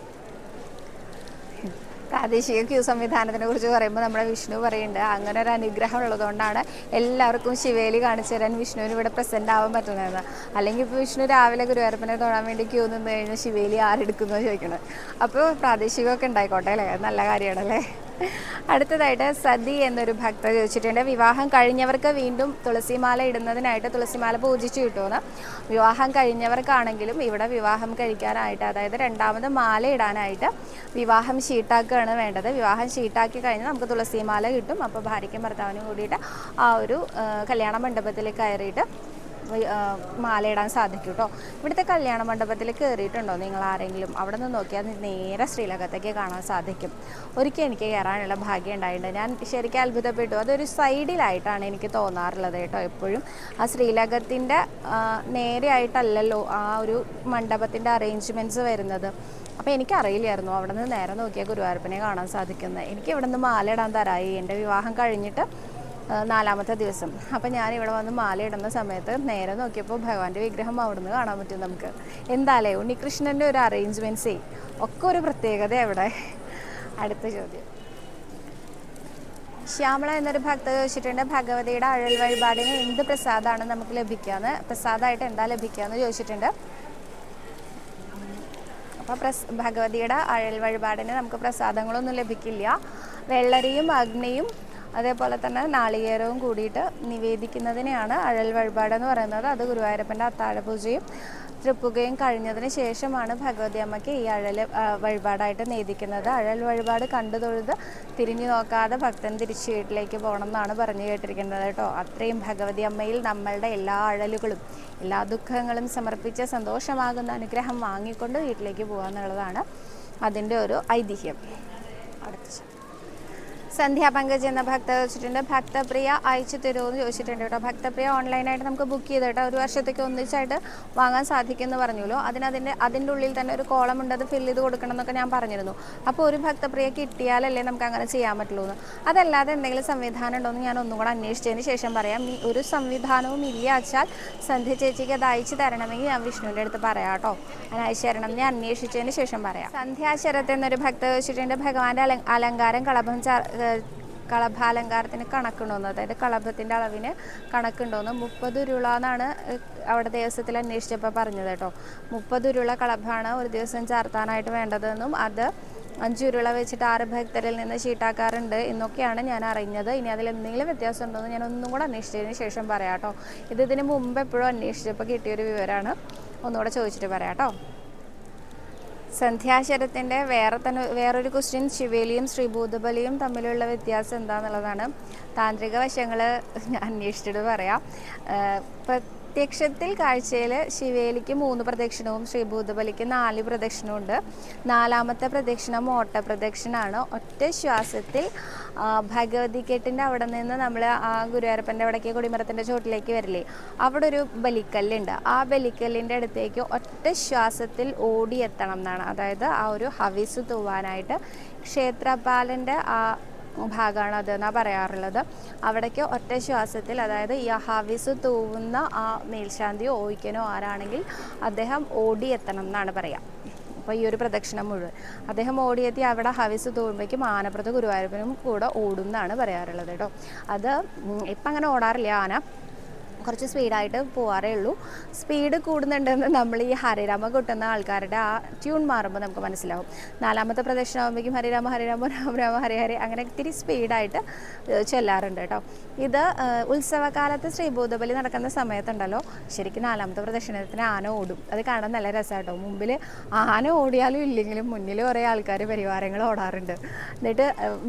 പ്രാദേശിക ക്യൂ സംവിധാനത്തിനെ കുറിച്ച് പറയുമ്പോൾ നമ്മുടെ വിഷ്ണു പറയുന്നുണ്ട്. അങ്ങനെ ഒരു അനുഗ്രഹം ഉള്ളതുകൊണ്ടാണ് എല്ലാവർക്കും ശിവേലി കാണിച്ചു തരാൻ വിഷ്ണുവിന് ഇവിടെ പ്രസന്റ് ആവാൻ പറ്റുന്നതെന്ന് അല്ലെങ്കിൽ ഇപ്പോൾ വിഷ്ണു രാവിലെ ഗുരുവായൂരപ്പനെ തൊഴാൻ വേണ്ടി ക്യൂ നിന്ന് കഴിഞ്ഞാൽ ശിവേലി ആരെടുക്കുന്നു ചോദിക്കുന്നത്. അപ്പോൾ പ്രാദേശികമൊക്കെ ഉണ്ടായിക്കോട്ടെ അല്ലേ? നല്ല കാര്യമാണല്ലേ അടുത്തതായിട്ട് സതി എന്നൊരു ഭക്ത ചോദിച്ചിട്ടുണ്ട്. വിവാഹം കഴിഞ്ഞവർക്ക് വീണ്ടും തുളസിമാല ഇടുന്നതിനായിട്ട് തുളസിമാല പൂജിച്ചു കിട്ടുമെന്ന്. വിവാഹം കഴിഞ്ഞവർക്കാണെങ്കിലും ഇവിടെ വിവാഹം കഴിക്കാനായിട്ട് അതായത് രണ്ടാമത് മാല ഇടാനായിട്ട് വിവാഹം ഷീട്ടാക്കുകയാണ് വേണ്ടത്. വിവാഹം ഷീട്ടാക്കി കഴിഞ്ഞാൽ നമുക്ക് തുളസിമാല കിട്ടും. അപ്പോൾ ഭാര്യയ്ക്കും ഭർത്താവിനും കൂടിയിട്ട് ആ ഒരു കല്യാണ മണ്ഡപത്തിൽ കയറിയിട്ട് മാലയിടാൻ സാധിക്കും കേട്ടോ ഇവിടുത്തെ കല്യാണ മണ്ഡപത്തിൽ കയറിയിട്ടുണ്ടോ നിങ്ങൾ ആരെങ്കിലും അവിടെ നിന്ന് നോക്കിയാൽ നേരെ ശ്രീലകത്തേക്ക് കാണാൻ സാധിക്കും. ഒരിക്കൽ എനിക്ക് കയറാനുള്ള ഭാഗ്യം ഉണ്ടായിട്ടുണ്ട്. ഞാൻ ശരിക്കും അത്ഭുതപ്പെട്ടു. അതൊരു സൈഡിലായിട്ടാണ് എനിക്ക് തോന്നാറുള്ളത് കേട്ടോ എപ്പോഴും. ആ ശ്രീലകത്തിന്റെ നേരെ ആയിട്ടല്ലല്ലോ ആ ഒരു മണ്ഡപത്തിന്റെ അറേഞ്ച്മെന്റ്സ് വരുന്നത്. അപ്പോൾ എനിക്കറിയില്ലായിരുന്നു അവിടെ നിന്ന് നേരെ നോക്കിയാൽ ഗുരുവായൂരപ്പനെ കാണാൻ സാധിക്കുന്നത് എനിക്ക് ഇവിടെ നിന്ന് മാല ഇടാൻ തരായി. എന്റെ വിവാഹം കഴിഞ്ഞിട്ട് നാലാമത്തെ ദിവസം. അപ്പം ഞാൻ ഇവിടെ വന്ന് മാല ഇടുന്ന സമയത്ത് നേരെ നോക്കിയപ്പോൾ ഭഗവാന്റെ വിഗ്രഹം അവിടുന്ന് കാണാൻ പറ്റും നമുക്ക്. എന്താലേ ഉണ്ണികൃഷ്ണന്റെ ഒരു അറേഞ്ച്മെന്റ്സേ ഒക്കെ ഒരു പ്രത്യേകത അവിടെ. അടുത്ത ചോദ്യം. ശ്യാമള എന്നൊരു ഭക്ത ചോദിച്ചിട്ടുണ്ട് ഭഗവതിയുടെ അഴൽ വഴിപാടിന് എന്ത് പ്രസാദമാണ് നമുക്ക് ലഭിക്കാന്ന്? പ്രസാദമായിട്ട് എന്താ ലഭിക്കാന്ന് ചോദിച്ചിട്ടുണ്ട്. അപ്പോൾ പ്രസ് ഭഗവതിയുടെ അഴൽ വഴിപാടിന് നമുക്ക് പ്രസാദങ്ങളൊന്നും ലഭിക്കില്ല. വെള്ളരിയും അഗ്നിയും അതേപോലെ തന്നെ നാളികേരവും കൂടിയിട്ട് നിവേദിക്കുന്നതിനെയാണ് അഴൽ വഴിപാടെന്ന് പറയുന്നത്. അത് ഗുരുവായൂരപ്പന്റെ അത്താഴപൂജയും തൃപ്പുകയും കഴിഞ്ഞതിന് ശേഷമാണ് ഭഗവതി അമ്മയ്ക്ക് ഈ അഴൽ വഴിപാടായിട്ട് നേദിക്കുന്നത് അഴൽ വഴിപാട് കണ്ടു തൊഴുത് തിരിഞ്ഞു നോക്കാതെ ഭക്തൻ തിരിച്ച് വീട്ടിലേക്ക് പോകണം എന്നാണ് പറഞ്ഞു കേട്ടിരിക്കുന്നത് കേട്ടോ. അത്രയും ഭഗവതി അമ്മയിൽ നമ്മളുടെ എല്ലാ അഴലുകളും എല്ലാ ദുഃഖങ്ങളും സമർപ്പിച്ച് സന്തോഷമാകുന്ന അനുഗ്രഹം വാങ്ങിക്കൊണ്ട് വീട്ടിലേക്ക് പോകുക എന്നുള്ളതാണ് അതിന്റെ ഒരു ഐതിഹ്യം. അടുത്ത. സന്ധ്യ പങ്കജ് എന്ന ഭക്ത ചോദിച്ചിട്ടുണ്ട് ഭക്തപ്രിയ അയച്ചു തരുമോ എന്ന് ചോദിച്ചിട്ടുണ്ട് കേട്ടോ. ഭക്തപ്രിയ ഓൺലൈനായിട്ട് നമുക്ക് ബുക്ക് ചെയ്ത് കേട്ടോ. ഒരു വർഷത്തേക്ക് ഒന്നിച്ചായിട്ട് വാങ്ങാൻ സാധിക്കും എന്ന് പറഞ്ഞല്ലോ അതിന് അതിന്റെ ഉള്ളിൽ തന്നെ ഒരു കോളം ഉണ്ട്. അത് ഫില്ല് ചെയ്ത് കൊടുക്കണം എന്നൊക്കെ ഞാൻ പറഞ്ഞിരുന്നു. അപ്പോൾ ഒരു ഭക്തപ്രിയ കിട്ടിയാലല്ലേ നമുക്ക് അങ്ങനെ ചെയ്യാൻ പറ്റുള്ളൂ എന്ന് അതല്ലാതെ എന്തെങ്കിലും സംവിധാനം ഉണ്ടോ എന്ന് ഞാൻ ഒന്നും കൂടെ അന്വേഷിച്ചതിന് ശേഷം പറയാം. ഒരു സംവിധാനവും ഇല്ല വെച്ചാൽ സന്ധ്യ ചേച്ചിക്ക് അത് അയച്ചു തരണമെങ്കിൽ ഞാൻ വിഷ്ണുവിന്റെ അടുത്ത് പറയാം കേട്ടോ. ഞാൻ അയച്ചു തരണം ഞാൻ അന്വേഷിച്ചതിന് ശേഷം പറയാം. സന്ധ്യാശരത്ത് എന്നൊരു ഭക്ത വെച്ചിട്ടുണ്ട്. ഭഗവാന്റെ അല- അലങ്കാരം കളഭം കളഭാലങ്കാരത്തിന് കണക്കുണ്ടോന്ന് അതായത് കളഭത്തിന്റെ അളവിന് കണക്കുണ്ടോന്ന് മുപ്പത് ഉരുള എന്നാണ് അവിടെ ദേവസ്വത്തിൽ അന്വേഷിച്ചപ്പോൾ പറഞ്ഞത് കേട്ടോ. മുപ്പത് ഉരുള കളഭാണ് ഒരു ദിവസം ചാർത്താനായിട്ട് വേണ്ടതെന്നും അത് അഞ്ച് ഉരുള വെച്ചിട്ട് ആറ് ഭക്തരിൽ നിന്ന് ചീട്ടാക്കാറുണ്ട് എന്നൊക്കെയാണ് ഞാൻ അറിഞ്ഞത്. ഇനി അതിൽ എന്തെങ്കിലും വ്യത്യാസം ഉണ്ടോ എന്ന് ഞാൻ ഒന്നും കൂടെ അന്വേഷിച്ചതിന് ശേഷം പറയാം കേട്ടോ. ഇത് ഇതിന് മുമ്പ് എപ്പോഴും അന്വേഷിച്ചപ്പോൾ കിട്ടിയൊരു വിവരമാണ്. ഒന്നുകൂടെ ചോദിച്ചിട്ട് പറയാം കേട്ടോ. സന്ധ്യാശരത്തിന്റെ വേറെ തന്നെ വേറൊരു ക്വസ്റ്റ്യൻ ശിവേലിയും ശ്രീഭൂതബലിയും തമ്മിലുള്ള വ്യത്യാസം എന്താണെന്നുള്ളതാണ് താന്ത്രിക വശങ്ങൾ ഞാൻ അന്വേഷിച്ചിട്ട് പറയാം. ഏഹ് പ്രത്യക്ഷത്തിൽ കാഴ്ചയിൽ ശിവേലിക്ക് മൂന്ന് പ്രദക്ഷിണവും ശ്രീഭൂതബലിക്ക് നാല് പ്രദക്ഷിണവും ഉണ്ട് നാലാമത്തെ പ്രദക്ഷിണം ഓട്ട പ്രദക്ഷിണമാണ് ഒറ്റ ശ്വാസത്തിൽ ആ, ഭഗവതി കെട്ടിന്റെ അവിടെ നിന്ന് നമ്മൾ ആ ഗുരുവായൂരപ്പന്റെ അവിടേക്ക് കൊടിമരത്തിന്റെ ചോട്ടിലേക്ക് വരില്ലേ അവിടെ ഒരു ബലിക്കല്ലുണ്ട്. ആ ബലിക്കല്ലിന്റെ അടുത്തേക്ക് ഒറ്റ ശ്വാസത്തിൽ ഓടിയെത്തണം എന്നാണ്. അതായത് ആ ഒരു ഹവിസ് തൂവാനായിട്ട് ക്ഷേത്രപാലന്റെ ആ ഭാഗമാണ് അതെന്നാണ് പറയാറുള്ളത്. അവിടേക്ക് ഒറ്റ ശ്വാസത്തിൽ അതായത് ഈ ഹവിസ് തൂവുന്ന ആ മേൽശാന്തിയോ ഓയിക്കനോ ആരാണെങ്കിൽ അദ്ദേഹം ഓടിയെത്തണം എന്നാണ് പറയുക അപ്പോൾ ഈ ഒരു പ്രദക്ഷിണം മുഴുവൻ. അദ്ദേഹം ഓടിയെത്തി അവിടെ ഹവിസ് തോന്നുമ്പോഴേക്കും ആനപ്രത ഗുരുവായൂരപ്പനും കൂടെ ഓടും എന്നാണ് പറയാറുള്ളത് കേട്ടോ. അത് ഇപ്പം അങ്ങനെ ഓടാറില്ല ആന. കുറച്ച് സ്പീഡായിട്ട് പോവാറേ ഉള്ളൂ. സ്പീഡ് കൂടുന്നുണ്ടെന്ന് നമ്മൾ ഈ ഹരിരാമ കൂട്ടുന്ന ആൾക്കാരുടെ ആ ട്യൂൺ മാറുമ്പോൾ നമുക്ക് മനസ്സിലാവും. നാലാമത്തെ പ്രദക്ഷിണമാകുമ്പോഴേക്കും ഹരിരാമ ഹരിരാമ രാമ രാമ ഹരി ഹരി അങ്ങനെ ഇത്തിരി സ്പീഡായിട്ട് ചെല്ലാറുണ്ട് കേട്ടോ. ഇത് ഉത്സവകാലത്ത് ശ്രീഭൂതബലി നടക്കുന്ന സമയത്തുണ്ടല്ലോ. ശരിക്കും നാലാമത്തെ പ്രദക്ഷിണത്തിന് ആന ഓടും. അത് കാണാൻ നല്ല രസമാട്ടോ മുമ്പിൽ ആന ഓടിയാലും ഇല്ലെങ്കിലും മുന്നിൽ കുറേ ആൾക്കാർ പരിവാരങ്ങൾ ഓടാറുണ്ട്. എന്നിട്ട്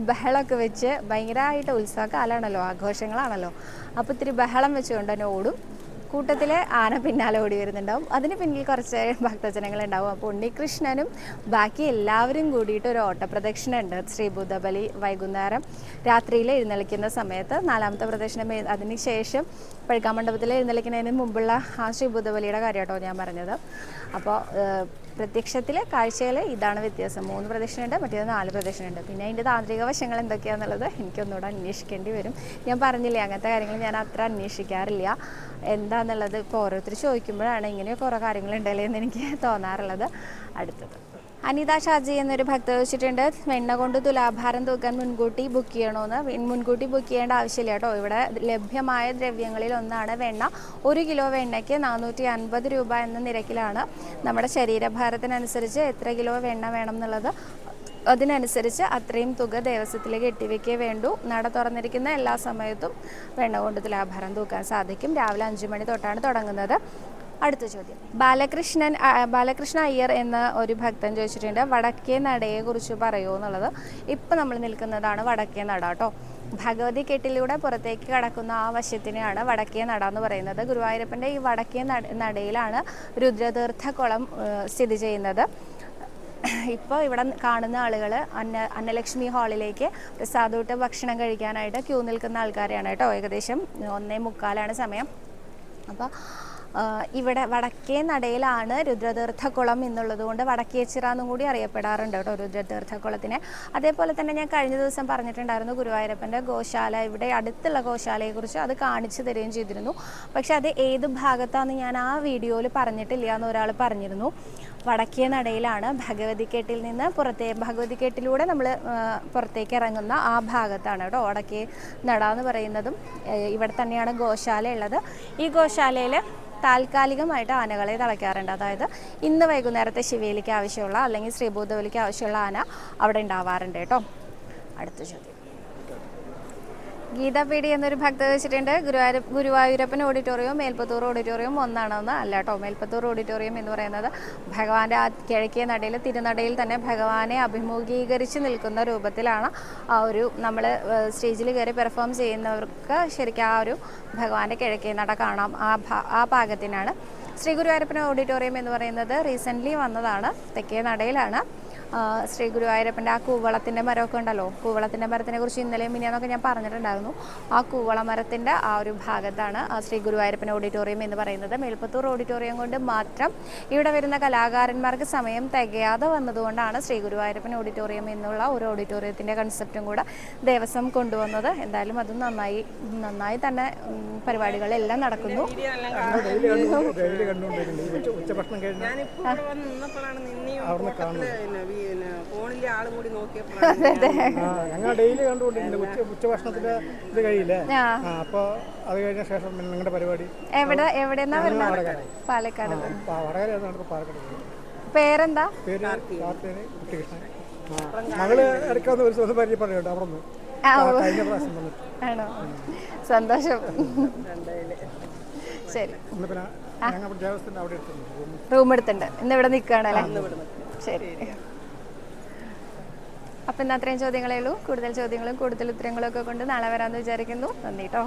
ബഹളമൊക്കെ വെച്ച് ഭയങ്കരമായിട്ട് ഉത്സവകാലമാണല്ലോ ആഘോഷങ്ങളാണല്ലോ. അപ്പോൾ ഇത്തിരി ബഹളം വെച്ചുകൊണ്ട് തന്നെ ഓടും. കൂട്ടത്തിൽ ആന പിന്നാലെ ഓടി വരുന്നുണ്ടാവും. അതിന് പിന്നിൽ കുറച്ച് ഭക്തജനങ്ങൾ ഉണ്ടാവും. അപ്പോൾ ഉണ്ണികൃഷ്ണനും ബാക്കി എല്ലാവരും കൂടിയിട്ട് ഒരു ഓട്ടപ്രദക്ഷിണ ഉണ്ട് ശ്രീ ബുധബലി വൈകുന്നേരം രാത്രിയിൽ എഴുന്നള്ളിക്കുന്ന സമയത്ത് നാലാമത്തെ പ്രദക്ഷിണം അതിന് ശേഷം പഴുക്കാമണ്ഡപത്തിൽ എഴുന്നള്ളിക്കുന്നതിന് മുമ്പുള്ള ആ ശ്രീ ബുധബലിയുടെ കാര്യമാട്ടോ ഞാൻ പറഞ്ഞത്. അപ്പോൾ പ്രത്യക്ഷത്തിൽ കാഴ്ചയിൽ ഇതാണ് വ്യത്യാസം. മൂന്ന് പ്രദക്ഷിണമുണ്ട് മറ്റേത് നാല് പ്രദക്ഷിണമുണ്ട് പിന്നെ അതിന്റെ താന്ത്രിക വശങ്ങൾ എന്തൊക്കെയാണെന്നുള്ളത് എനിക്കൊന്നുകൂടെ അന്വേഷിക്കേണ്ടി വരും. ഞാൻ പറഞ്ഞില്ലേ അങ്ങനത്തെ കാര്യങ്ങൾ ഞാൻ അത്ര അന്വേഷിക്കാറില്ല. എന്താണെന്നുള്ളത് ഇപ്പോൾ ഓരോരുത്തർ ചോദിക്കുമ്പോഴാണ് ഇങ്ങനെയൊക്കെ ഓരോ കാര്യങ്ങളുണ്ടല്ലേ എന്ന് എനിക്ക് തോന്നാറുള്ളത്. അടുത്തത്. അനിത ഷാജി എന്നൊരു ഭക്ത വെച്ചിട്ടുണ്ട് വെണ്ണ കൊണ്ട് തുലാഭാരം തൂക്കാൻ മുൻകൂട്ടി ബുക്ക് ചെയ്യണമെന്ന് മുൻകൂട്ടി ബുക്ക് ചെയ്യേണ്ട ആവശ്യമില്ല കേട്ടോ. ഇവിടെ ലഭ്യമായ ദ്രവ്യങ്ങളിൽ ഒന്നാണ് വെണ്ണ. ഒരു കിലോ വെണ്ണയ്ക്ക് നാനൂറ്റി അൻപത് രൂപ എന്ന നിരക്കിലാണ് നമ്മുടെ ശരീരഭാരത്തിനനുസരിച്ച് എത്ര കിലോ വെണ്ണ വേണം എന്നുള്ളത് അതിനനുസരിച്ച് അത്രയും തുക ദേവസ്വത്തിലേക്ക് കെട്ടിവെക്കേ വേണ്ടൂ. നട തുറന്നിരിക്കുന്ന എല്ലാ സമയത്തും വെണ്ണ കൊണ്ട് തുലാഭാരം തൂക്കാൻ സാധിക്കും. രാവിലെ അഞ്ചു മണി തൊട്ടാണ് തുടങ്ങുന്നത്. അടുത്ത ചോദ്യം. ബാലകൃഷ്ണൻ ബാലകൃഷ്ണ അയ്യർ എന്ന ഒരു ഭക്തൻ ചോദിച്ചിട്ടുണ്ട് വടക്കേ നടയെ കുറിച്ച് പറയുമോ എന്നുള്ളത്. ഇപ്പം നമ്മൾ നിൽക്കുന്നതാണ് വടക്കേ നട കേട്ടോ. ഭഗവതി കെട്ടിലൂടെ പുറത്തേക്ക് കടക്കുന്ന ആ വശത്തിനെയാണ് വടക്കേ നട എന്ന് പറയുന്നത്. ഗുരുവായൂരപ്പന്റെ ഈ വടക്കേ നട നടയിലാണ് രുദ്രതീർത്ഥ കുളം സ്ഥിതി ചെയ്യുന്നത്. ഇപ്പോൾ ഇവിടെ കാണുന്ന ആളുകൾ അന്ന അന്നലക്ഷ്മി ഹാളിലേക്ക് പ്രസാദൂട്ട് ഭക്ഷണം കഴിക്കാനായിട്ട് ക്യൂ നിൽക്കുന്ന ആൾക്കാരെയാണ് കേട്ടോ. ഏകദേശം ഒന്നേ മുക്കാലാണ് സമയം. അപ്പോൾ ഇവിടെ വടക്കേ നടയിലാണ് രുദ്രതീർത്ഥക്കുളം എന്നുള്ളത് കൊണ്ട് വടക്കേച്ചിറ എന്നും കൂടി അറിയപ്പെടാറുണ്ട് കേട്ടോ രുദ്രതീർത്ഥക്കുളത്തിനെ അതേപോലെ തന്നെ ഞാൻ കഴിഞ്ഞ ദിവസം പറഞ്ഞിട്ടുണ്ടായിരുന്നു ഗുരുവായൂരപ്പന്റെ ഗോശാല ഇവിടെ അടുത്തുള്ള ഗോശാലയെക്കുറിച്ച് അത് കാണിച്ചു തരികയും ചെയ്തിരുന്നു. പക്ഷെ അത് ഏത് ഭാഗത്താണെന്ന് ഞാൻ ആ വീഡിയോയിൽ പറഞ്ഞിട്ടില്ല എന്ന് ഒരാൾ പറഞ്ഞിരുന്നു. വടക്കേ നടയിലാണ് ഭഗവതിക്കെട്ടിൽ നിന്ന് പുറത്തേ ഭഗവതിക്കെട്ടിലൂടെ നമ്മൾ പുറത്തേക്ക് ഇറങ്ങുന്ന ആ ഭാഗത്താണ് കേട്ടോ വടക്കേ നട എന്ന് പറയുന്നതും ഇവിടെ തന്നെയാണ് ഗോശാല ഉള്ളത് ഈ ഗോശാലയിൽ താൽക്കാലികമായിട്ട് ആനകളെ തളയ്ക്കാറുണ്ട്. അതായത് ഇന്ന് വൈകുന്നേരത്തെ ശിവേലിക്ക് ആവശ്യമുള്ള അല്ലെങ്കിൽ ശ്രീഭൂതവലിക്ക് ആവശ്യമുള്ള ആന അവിടെ ഉണ്ടാവാറുണ്ട് കേട്ടോ. അടുത്ത ചോദ്യം. ഗീതാപീഠി എന്നൊരു ഭക്ത വെച്ചിട്ടുണ്ട്. ഗുരുവായൂർ ഗുരുവായൂരപ്പൻ ഓഡിറ്റോറിയവും മേൽപ്പത്തൂർ ഓഡിറ്റോറിയവും ഒന്നാണെന്ന് അല്ല കേട്ടോ. മേൽപ്പത്തൂർ ഓഡിറ്റോറിയം എന്ന് പറയുന്നത് ഭഗവാന്റെ ആ കിഴക്കേ നടയിൽ തിരുനടയിൽ തന്നെ ഭഗവാനെ അഭിമുഖീകരിച്ച് നിൽക്കുന്ന രൂപത്തിലാണ് ആ ഒരു നമ്മൾ സ്റ്റേജിൽ കയറി പെർഫോം ചെയ്യുന്നവർക്ക് ശരിക്കും ആ ഒരു ഭഗവാന്റെ കിഴക്കേ നട കാണാം. ആ ആ ഭാഗത്തിനാണ്. ശ്രീ ഗുരുവായൂരപ്പൻ ഓഡിറ്റോറിയം എന്ന് പറയുന്നത് റീസെന്റ്ലി വന്നതാണ്. തെക്കേ നടയിലാണ്. ശ്രീ ഗുരുവായൂരപ്പന്റെ ആ കൂവളത്തിന്റെ മരമൊക്കെ ഉണ്ടല്ലോ? കൂവളത്തിന്റെ മരത്തിനെ കുറിച്ച് ഇന്നലെയും മിനിയാന്നൊക്കെ ഞാൻ പറഞ്ഞിട്ടുണ്ടായിരുന്നു. ആ കൂവള മരത്തിന്റെ ആ ഒരു ഭാഗത്താണ് ആ ശ്രീ ഗുരുവായൂരപ്പൻ ഓഡിറ്റോറിയം എന്ന് പറയുന്നത്. മേൽപ്പത്തൂർ ഓഡിറ്റോറിയം കൊണ്ട് മാത്രം ഇവിടെ വരുന്ന കലാകാരന്മാർക്ക് സമയം തികയാതെ വന്നതുകൊണ്ടാണ് ശ്രീ ഗുരുവായൂരപ്പൻ ഓഡിറ്റോറിയം എന്നുള്ള ഒരു ഓഡിറ്റോറിയത്തിന്റെ കൺസെപ്റ്റും കൂടെ ദേവസ്വം കൊണ്ടുവന്നത്. എന്തായാലും അത് നന്നായി നന്നായി തന്നെ പരിപാടികളെല്ലാം നടക്കുന്നു. കഴിഞ്ഞു ഉച്ചഭക്ഷണം കഴിഞ്ഞാൽ പിന്നെ ഫോണിലെ ആളും കൂടി നോക്കിയപ്പോഴാണ് ഞങ്ങൾ ഡെയിലി കണ്ടുകൊണ്ടിരിക്കുന്നത് ഉച്ച ഉച്ചഭക്ഷണത്തിന്റെ ഇത് കഴിയില്ലേ? ആ. അത് കഴിഞ്ഞ ശേഷം നിങ്ങളുടെ പരിപാടി. എവിടെ എവിടെന്നാ വരുന്നത്. പാലക്കാട്. വടകര പാലക്കാട്. പേരെന്താ? പേര് കുട്ടികൃഷ്ണൻ. മകൾ ഇടയ്ക്കാന്ന് ഒരു ദിവസം പരിചയപ്പെടുന്നുണ്ട് അവിടെ നിന്ന്. കഴിഞ്ഞ പ്രാവശ്യം ആണോ? സന്തോഷം. ശരി. റൂം എടുത്തിട്ടുണ്ട്. ഇന്ന് ഇവിടെ നിൽക്കുകയാണല്ലേ ശരി. അപ്പം ഇന്ന് അത്രയും ചോദ്യങ്ങളേ ഉള്ളൂ. കൂടുതൽ ചോദ്യങ്ങളും കൂടുതൽ ഉത്തരങ്ങളും ഒക്കെ കൊണ്ട് നാളെ വരാമെന്ന് വിചാരിക്കുന്നു. നന്ദി കേട്ടോ